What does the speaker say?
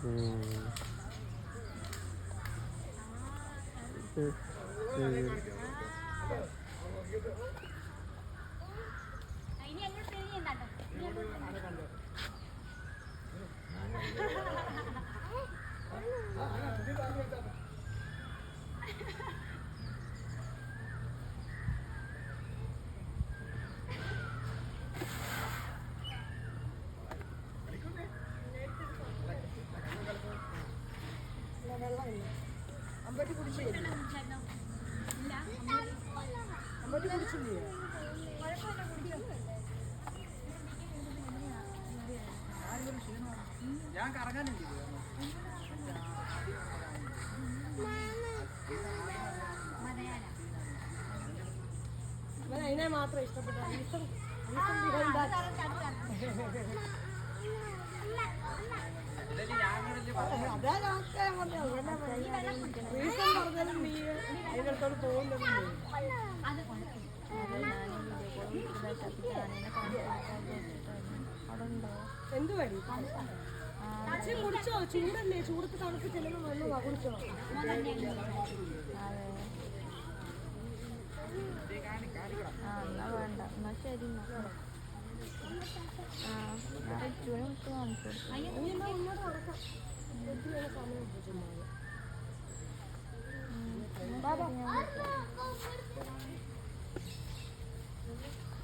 Ini yang ini, Tante. Ini yang ngerti ini, Tante. Ini yang ngerti ini, Tante. അങ്ങോട്ട് അമ്പട്ടി കുടിച്ചില്ലേ? അമ്പട്ടി കുടിച്ചില്ലേ ഞാൻ ഇവൻ അതിനെ മാത്രം ഇഷ്ടപ്പെട്ടു. ഈസം എന്ത് വഴി അച്ഛൻ കുടിച്ചോ ചൂടല്ലേ ചൂടത്ത് തണുപ്പ് ചെല്ലുന്ന വെള്ളമാ കുടിച്ചോ. ആ എന്നാ വേണ്ട എന്നാ ശരി എന്നാ ആ വിളിച്ച് കാണിച്ചു